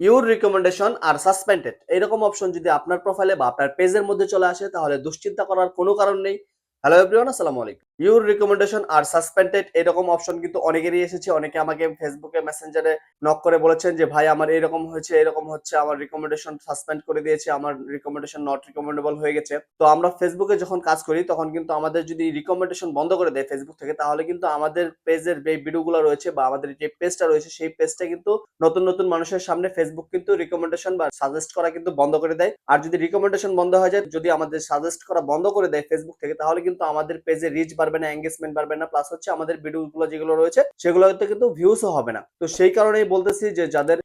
Your recommendation R suspended এরকম option যদি আপনার প্রোফাইলে বা আপনার পেজের মধ্যে চলে আসে, তাহলে দুশ্চিন্তা করার কোনো কারণ নেই। হ্যালো এভরিওয়ান আসসালামু আলাইকুম। ইউর রিকমেন্ডেশন আর সাসপেন্ডেড এরকম অপশন কিন্তু অনেকেরই এসেছে। অনেকে আমাকে ফেসবুকে মেসেঞ্জারে নক করে বলেছেন যে, ভাই, আমার এরকম হয়েছে, এরকম হচ্ছে, আমার রিকমেন্ডেশন সাসপেন্ড করে দিয়েছে, আমার রিকমেন্ডেশন নট রিকমেন্ডেবল হয়ে গেছে। তো আমরা ফেসবুকে যখন কাজ করি, তখন কিন্তু আমাদের যদি রিকমেন্ডেশন বন্ধ করে দেয় ফেসবুক থেকে, তাহলে কিন্তু আমাদের পেজের যে ভিডিওগুলো রয়েছে বা আমাদের যে পেজটা রয়েছে, সেই পেজটা কিন্তু নতুন নতুন মানুষের সামনে ফেসবুক কিন্তু রিকমেন্ডেশন বা সাজেস্ট করা কিন্তু বন্ধ করে দেয়। আর যদি রিকমেন্ডেশন বন্ধ হয়ে যায়, যদি আমাদের সাজেস্ট করা বন্ধ করে দেয় ফেসবুক থেকে, তাহলে কিন্তু আমাদের পেজে রিচ বাড়বে না এঙ্গেজমেন্ট বাড়বে না প্লাস হচ্ছে আমাদের ভিডিওগুলো যেগুলো রয়েছে, সেগুলোতে কিন্তু হবে না। তো সেই কারণেই বলতেছি যে যাদের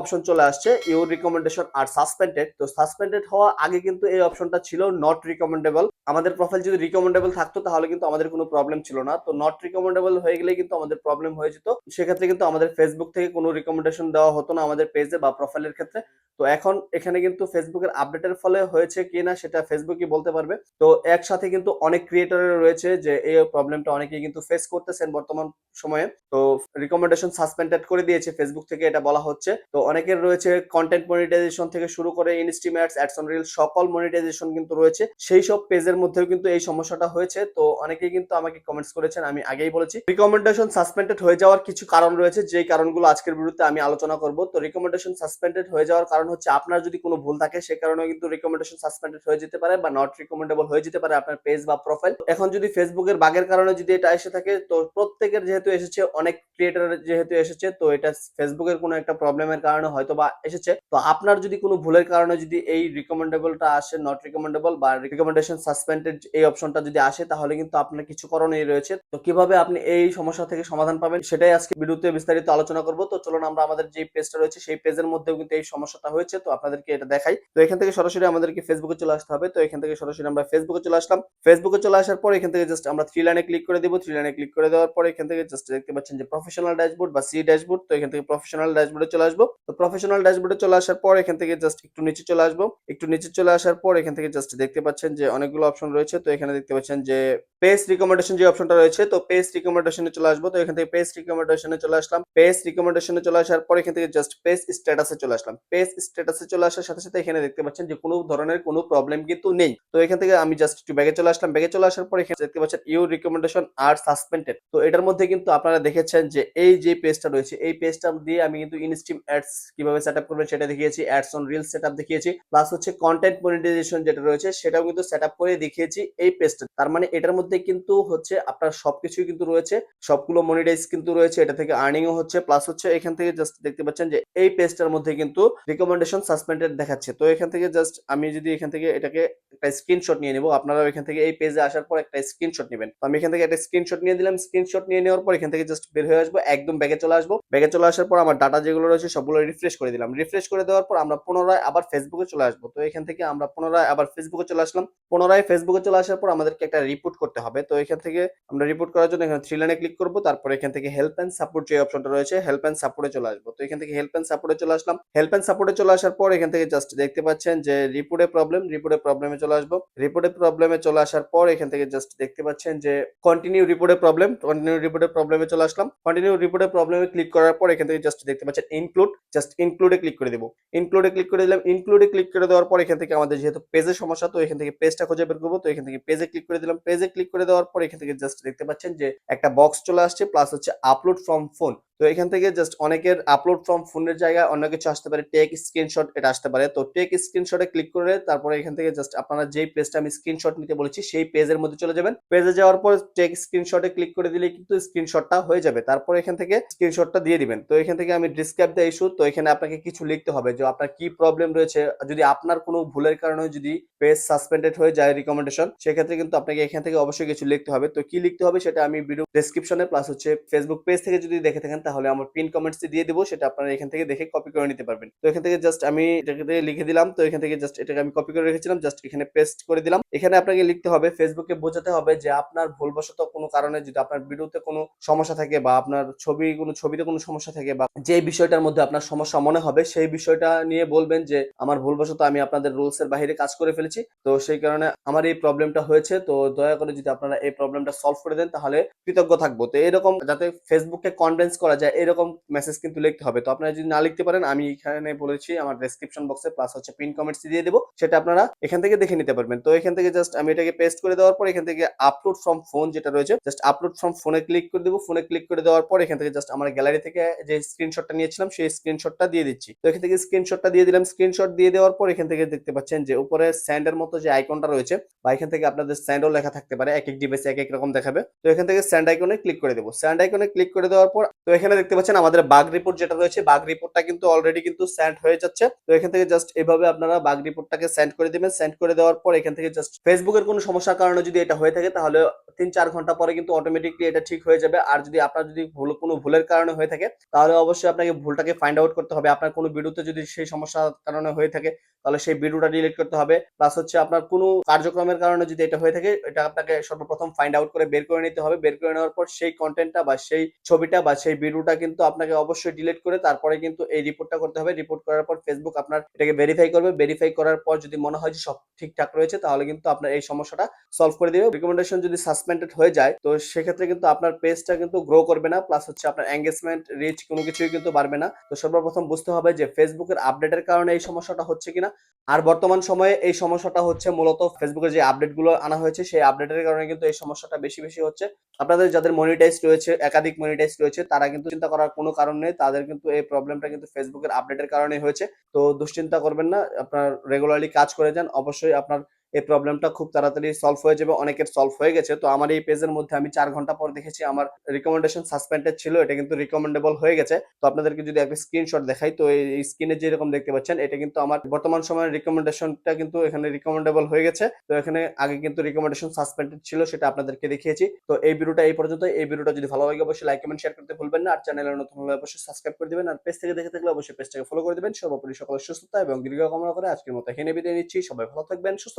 অপশন চলে আসছে রিকমেন্ডেশন আর সাসপেন্ডেড তো সাসপেন্ডেড হওয়া আগে কিন্তু এই অপশনটা ছিল নট রিকমেন্ডেবল আমাদের প্রোফাইল যদি রিকমেন্ডেবল থাকতো, তাহলে কিন্তু আমাদের কোনো প্রবলেম ছিল না। তো নট রিকমেন্ডেবল হয়ে গেলে কিন্তু আমাদের প্রবলেম হয়ে যেত। সেক্ষেত্রে কিন্তু আমাদের ফেসবুক থেকে কোনো রিকমেন্ডেশন দেওয়া হতো না আমাদের পেজে বা প্রোফাইলের ক্ষেত্রে। তো এখন এখানে কিন্তু ফেসবুকের আপডেটের ফলে হয়েছে কি না, সেটা ফেসবুকই বলতে পারবে। তো একসাথে কিন্তু অনেক ক্রিয়েটরের রয়েছে যে এই প্রবলেমটা অনেকেই কিন্তু ফেস করতেছেন বর্তমান সময়ে। তো রিকমেন্ডেশন সাসপেন্ডেড করে দিয়েছে ফেসবুক থেকে, এটা বলা হচ্ছে। তো অনেকের রয়েছে কন্টেন্ট মনিটাইজেশন থেকে শুরু করে ইনস্টিম অ্যাডস অন রিল সকল মনিটাইজেশন কিন্তু রয়েছে। সেই সব পেজের মধ্যেও কিন্তু এই সমস্যাটা হয়েছে। তো অনেকেই কিন্তু আমাকে কমেন্টস করেছেন, আমি আগেই বলেছি। রিকমেন্ডেশন সাসপেন্ডেড হয়ে যাওয়ার কিছু কারণ রয়েছে, যেই কারণগুলো আজকের বিরুদ্ধে আমি আলোচনা করব। তো রিকমেন্ডেশন সাসপেন্ডেড হয়ে যাওয়ার কারণ হচ্ছে, আপনার যদি কোনো ভুল থাকে, সে কারণে কিন্তু রিকমেন্ডেশন সাসপেন্ডেড হয়ে যেতে পারে বা নট রিকমেন্ডেবল হয়ে যেতে পারে আপনার পেজ বা প্রোফাইল এখন যদি ফেসবুকের বাগের কারণে যদি এটা এসে থাকে, তো প্রত্যেকের যেহেতু এসেছে, অনেক ক্রিয়েটার যেহেতু এসেছে, তো এটা ফেসবুকের কোনো একটা প্রবলেমের কারণে হয়তো বা এসেছে। তো আপনার যদি কোনো ভুলের কারণে যদি এই রিকমেন্ডেবলটা আসে নট রিকমেন্ডেবল বা রিকমেন্ডেশন সাসপেন্ডেড এই অপশনটা যদি আসে, তাহলে কিন্তু আপনার কিছু করণীয় রয়েছে। তো কীভাবে আপনি এই সমস্যা থেকে সমাধান পাবেন, সেটাই আজকে ভিডিওতে বিস্তারিত আলোচনা করব। তো চলুন আমরা আমাদের যে পেজটা রয়েছে, সেই পেজের মধ্যেও কিন্তু এই সমস্যাটা হয়েছে, তো আপনাদেরকে এটা দেখাই। তো এখান থেকে সরাসরি আমাদেরকে ফেসবুকে চলে আসতে হবে। তো এখান থেকে সরাসরি আমরা ফেসবুকে চলে আসলাম। ফেসবুকে চলে আসার পর এখান থেকে জাস্ট আমরা থ্রি লাইনে ক্লিক করে দিব থ্রি লাইনে ক্লিক করে দেওয়ার পর এখান থেকে জাস্ট দেখতে পাচ্ছেন যে প্রফেশনাল ড্যাশবোর্ড বা সি ড্যাশবোর্ড তো এখান থেকে প্রফেশনাল ড্যাশবোর্ডে চলে আসব। তো প্রফেশনাল ড্যাশবোর্ডে চলে আসার পর এখান থেকে জাস্ট একটু নিচে চলে আসব। একটু নিচে চলে আসার পর এখান থেকে জাস্ট দেখতে পাচ্ছেন যে অনেকগুলো অপশন রয়েছে। তো এখানে দেখতে পাচ্ছেন যে পেজ রিকমেন্ডেশন যে অপশনটা রয়েছে, তো পেজ রিকমেন্ডেশনে চলে আসব। তো এখান থেকে পেজ রিকমেন্ডেশনে চলে আসলাম। পেজ রিকমেন্ডেশনে চলে আসার পর এখান থেকে জাস্ট পেজ স্ট্যাটাসে চলে আসলাম। পেজ স্ট্যাটাসে চলে আসার সাথে সাথে এখানে দেখতে পাচ্ছেন যে কোনো ধরনের কোনো প্রবলেম কিন্তু নেই। তো এখান থেকে আমি জাস্ট একটু ব্যাগে চলে আসলাম। ব্যাগে চলে আসার পর এখানে দেখতে পাচ্ছেন ইউ রিকমেন্ডেশন আর সাসপেন্ডেড। তো এটার মধ্যে কিন্তু আপনারা দেখেছেন যে এই যে পেজটা রয়েছে, এই পেজটা দিয়ে আমি কিন্তু ইনস্টিম অ্যাডস কীভাবে সেট আপ করবেন সেটা দেখিয়েছি, ads on reels set up দেখিয়েছি, প্লাস হচ্ছে কন্টেন্ট মনিটাইজেশন যেটা রয়েছে সেটাও কিন্তু সেট আপ করে দেখিয়েছি এই পেজটা। তার মানে এটার মধ্যে কিন্তু হচ্ছে আপনার সবকিছুই কিন্তু রয়েছে, সবগুলো মনিটাইজ কিন্তু রয়েছে, এটা থেকে আর্নিংও হচ্ছে, প্লাস হচ্ছে এখান থেকে জাস্ট দেখতে পাচ্ছেন যে এই পেজটার মধ্যে কিন্তু রিকমেন্ডেশন সাসপেন্ডেড দেখাচ্ছে। তো এখান থেকে জাস্ট আমি যদি এখান থেকে এটাকে একটা স্ক্রিনশট নিয়ে নেব আপনারা এখান থেকে এই পেজে আসার পর একটা স্ক্রিনশট নেবেন আমি এখান থেকে একটা স্ক্রিনশট নিয়ে দিলাম স্ক্রিনশট নিয়ে নেওয়ার পর এখান থেকে জাস্ট বের হয়ে আসব একদম ব্যাগে চলে আসব ব্যাগে চলে আসার পর আমার ডাটা যেগুলো রয়েছে সবগুলো রিফ্রেশ করে দিলাম রিফ্রেশ করে দেওয়ার পর আমরা পুনরায় আবার ফেসবুকে চলে আসব তো এখান থেকে আমরা পুনরায় আবার ফেসবুকে চলে আসলাম পুনরায় ফেসবুকে চলে আসার পর আমাদেরকে একটা রিপোর্ট করতে হবে তো এখান থেকে আমরা রিপোর্ট করার জন্য এখানে থ্রি লাইনে ক্লিক করব তারপর এখান থেকে হেল্প অ্যান্ড সাপোর্ট যে অপশনটা রয়েছে হেল্প অ্যান্ড সাপোর্টে চলে আসব তো এখান থেকে হেল্প অ্যান্ড সাপোর্টে চলে আসলাম হেল্প অ্যান্ড সাপোর্টে চলে আসার পর এখান থেকে জাস্ট দেখতে পাচ্ছেন যে রিপোর্টে প্রবলেম রিপোর্টে প্রবলেমে চলে আসব রিপোর্টে প্রবলেমে চলে আসার পর এখান থেকে জাস্ট দেখতে পাচ্ছেন যে কন্টিনিউ রিপোর্টে প্রবলেম কন্টিনিউ রিপোর্টে প্রবলেমে চলে আসলাম। কন্টিনিউ রিপোর্টের প্রবলেমে ক্লিক করার পর এখান থেকে জাস্ট দেখতে পাচ্ছেন ইনক্লুড জাস্ট ইনক্লুডে ক্লিক করে দেবো। ইনক্লুডে ক্লিক করে দিলাম ইনক্লুডে ক্লিক করে দেওয়ার পর এখান থেকে আমাদের যেহেতু পেজের সমস্যা, তো এখান থেকে পেজটা খুঁজে বের করব। তো এখান থেকে পেজে ক্লিক করে দিলাম। পেজে ক্লিক করে দেওয়ার পর এখান থেকে জাস্ট দেখতে পাচ্ছেন যে একটা বক্স চলে আসছে প্লাস হচ্ছে আপলোড ফ্রম ফোন তো এখান থেকে জাস্ট অনেকের আপলোড ফ্রম ফোনের জায়গায় অন্য কিছু আসতে পারে টেক স্ক্রিনশট এটা আসতে পারে। তো টেক স্ক্রিনশটে ক্লিক করে তারপরে এখান থেকে জাস্ট আপনারা যেই পেজটা আমি স্ক্রিনশট নিতে বলেছি, সেই পেজের মধ্যে চলে যাবেন। পেজে যাওয়ার পর টেক স্ক্রিনশটে ক্লিক করে দিলে কিন্তু স্ক্রিনশটটা হয়ে যাবে। তারপর এখান থেকে স্ক্রিনশটটা দিয়ে দিবেন। তো এখান থেকে আমি ডিসক্রাইব দ্য ইস্যু তো এখানে আপনাকে কিছু লিখতে হবে যে আপনার কি প্রবলেম রয়েছে। যদি আপনার কোনো ভুলের কারণে যদি পেজ সাসপেন্ডেড হয়ে যায় রিকমেন্ডেশন সেক্ষেত্রে কিন্তু আপনাকে এখান থেকে অবশ্যই কিছু লিখতে হবে। তো কি লিখতে হবে সেটা আমি ভিডিও ডেসক্রিপশনে প্লাস হচ্ছে ফেসবুক পেজ থেকে যদি দেখে থাকেন, তাহলে আমার পিন কমেন্টস দিয়ে দিব। সেটা আপনারা এখান থেকে দেখে কপি করে নিতে পারবেন। তো এখান থেকে জাস্ট আমি এটাকে লিখে দিলাম। তো এখান থেকে জাস্ট এটাকে আমি কপি করে রেখেছিলাম। জাস্ট এখানে পেস্ট করে দিলাম। এখানে আপনাকে লিখতে হবে ফেসবুকে বোঝাতে হবে যে আপনার ভুলবশত কোনো কারণে যদি আপনার ভিডিওতে কোনো সমস্যা থাকে বা আপনার ছবি কোনো, ছবিতে কোনো সমস্যা থাকে বা যে বিষয়টার মধ্যে আপনার সমস্যা মনে হবে, সেই বিষয়টা নিয়ে বলবেন যে, আমার ভুলবশত আমি আপনাদের রুলস এর বাইরে কাজ করে ফেলেছি। তো সেই কারণে আমার এই প্রবলেমটা হয়েছে। তো দয়া করে যদি আপনারা এই প্রবলেমটা সলভ করে দেন, তাহলে কৃতজ্ঞ থাকব। তো এরকম যাতে ফেসবুককে কনভেন্স করা যায়, এরকম মেসেজ কিন্তু লিখতে হবে। তো আপনারা যদি না লিখতে পারেন, আমি এখানে বলেছি, আমার ডেসক্রিপশন বক্সে প্লাস হচ্ছে পিন কমেন্টস দিয়ে দেবো। সেটা আপনারা এখান থেকে দেখে নিতে পারবেন। তো এখান থেকে জাস্ট আমি এটাকে পেস্ট করে দেওয়ার পর, এখান থেকে আপলোড ফ্রম ফোন যেটা রয়েছে জাস্ট আপলোড ফ্রম ফোনে ক্লিক করে দেবো। ফোনে ক্লিক করে দেওয়ার পর এখান থেকে জাস্ট আমার গ্যালারি থেকে যে স্ক্রিনশটটা নিয়েছিলাম, সেই স্ক্রিনশটটা দিয়ে দিচ্ছি। তো এখান থেকে স্ক্রিনশটটা দিয়ে দিলাম। স্ক্রিনশট দিয়ে দেওয়ার পর এখান থেকে দেখতে পাচ্ছেন যে উপরে স্যান্ডের মতো যে আইকনটা রয়েছে, বা এখান থেকে আপনাদের স্যান্ডও লেখা থাকতে পারে। এক এক ডিভাইসে এক এক রকম দেখাবে। তো এখান থেকে স্যান্ড আইকনে ক্লিক করে দেবো। স্যান্ড আইকনে ক্লিক করে দেওয়ার পর, তো এখানে দেখতে পাচ্ছেন আমাদের বাগ রিপোর্ট যেটা রয়েছে বাগ রিপোর্টটা কিন্তু অলরেডি কিন্তু স্যান্ড হয়ে যাচ্ছে। তো এখান থেকে জাস্ট এভাবে আপনারা বাগ রিপোর্টটাকে সেন্ড করে দিবেন। সেন্ড করে দেওয়ার পর এখান থেকে জাস্ট ফেসবুকের কোনো সমস্যার কারণে যদি এটা হয়ে থাকে, তাহলে তিন চার ঘণ্টা পরে কিন্তু অটোমেটিকলি এটা ঠিক হয়ে যাবে। আর যদি আপনার যদি ভুল, কোনো ভুলের কারণে হয়ে থাকে, তাহলে অবশ্যই আপনাকে ভুলটাকে ফাইন্ড আউট করতে হবে। আপনার কোনো ভিডিওতে যদি সেই সমস্যার কারণে হয়ে থাকে, তাহলে সেই ভিডিওটা ডিলিট করতে হবে। প্লাস হচ্ছে আপনার কোনো কার্যক্রমের কারণে যদি এটা হয়ে থাকে, এটা আপনাকে সর্বপ্রথম ফাইন্ড আউট করে বের করে নিতে হবে। বের করে নেওয়ার পর সেই কন্টেন্টটা বা সেই ছবিটা বা সেই ভিডিওটা কিন্তু আপনাকে অবশ্যই ডিলিট করে তারপরে কিন্তু এই রিপোর্টটা করতে হবে। রিপোর্ট করার পর ফেসবুক আপনার এটাকে ভেরিফাই করবে। ভেরিফাই করার পর যদি মনে হয় যে সব ঠিকঠাক রয়েছে, তাহলে কিন্তু আপনার এই সমস্যাটা সলভ করে দেবে। রিকমেন্ডেশন যদি সাসপেন্ডেড হয়ে যায়, তো সেক্ষেত্রে কিন্তু আপনার পেজটা কিন্তু গ্রো করবে না প্লাস হচ্ছে আপনার এঙ্গেজমেন্ট রিচ কোনো কিছুই কিন্তু বাড়বে না। তো সর্বপ্রথম বুঝতে হবে যে ফেসবুকের আপডেটের কারণে এই সমস্যাটা হচ্ছে কিনা। আর বর্তমান সময়ে এই সমস্যাটা হচ্ছে মূলত ফেসবুকের যে আপডেটগুলো আনা হয়েছে, সেই আপডেটের কারণে কিন্তু এই সমস্যাটা বেশি বেশি হচ্ছে। আপনাদের যাদের মনিটাইজ রয়েছে, একাধিক মনিটাইজ রয়েছে, তারা কিন্তু চিন্তা করার কোনো কারণ নেই, তাদের কিন্তু এই প্রবলেমটা কিন্তু ফেসবুকের আপডেটের কারণে হয়েছে। তো দুশ্চিন্তা করবেন না, আপনার রেগুলারলি কাজ করে যান, অবশ্যই আপনার এই প্রবলেমটা খুব তাড়াতাড়ি সলভ হয়ে যাবে, অনেকের সলভ হয়ে গেছে। তো আমার এই পেজের মধ্যে আমি চার ঘণ্টা পর দেখেছি আমার রিকমেন্ডেশন সাসপেন্ডেড ছিল, এটা কিন্তু রিকমেন্ডেবল হয়ে গেছে। তো আপনাদেরকে যদি একটা স্ক্রিনশট দেখাই, তো এই স্ক্রিনে যেরকম দেখতে পাচ্ছেন, এটা কিন্তু আমার বর্তমান সময়ের রিকমেন্ডেশনটা কিন্তু এখানে রিকমেন্ডেবল হয়ে গেছে। তো এখানে আগে কিন্তু রিকমেন্ডেশন সাসপেন্ডেড ছিল, সেটা আপনাদেরকে দেখিয়েছি। তো এই ভিডিওটা এই পর্যন্ত। এই ভিডিওটা যদি ভালো লাগে, অবশ্যই লাইক কমেন্ট শেয়ার করতে ভুলবেন না। আর চ্যানেলে নতুন হলে অবশ্যই সাবস্ক্রাইব করে দিবেন। আর পেজ থেকে দেখে থাকলে অবশ্যই পেজটাকে ফলো করে দিবেন। সর্বোপরি সকলের সুস্থতা এবং দীর্ঘ কামনা করে আজকের মতো এখানে বিদায় নিচ্ছি। সবাই ভালো থাকবেন, সুস্থ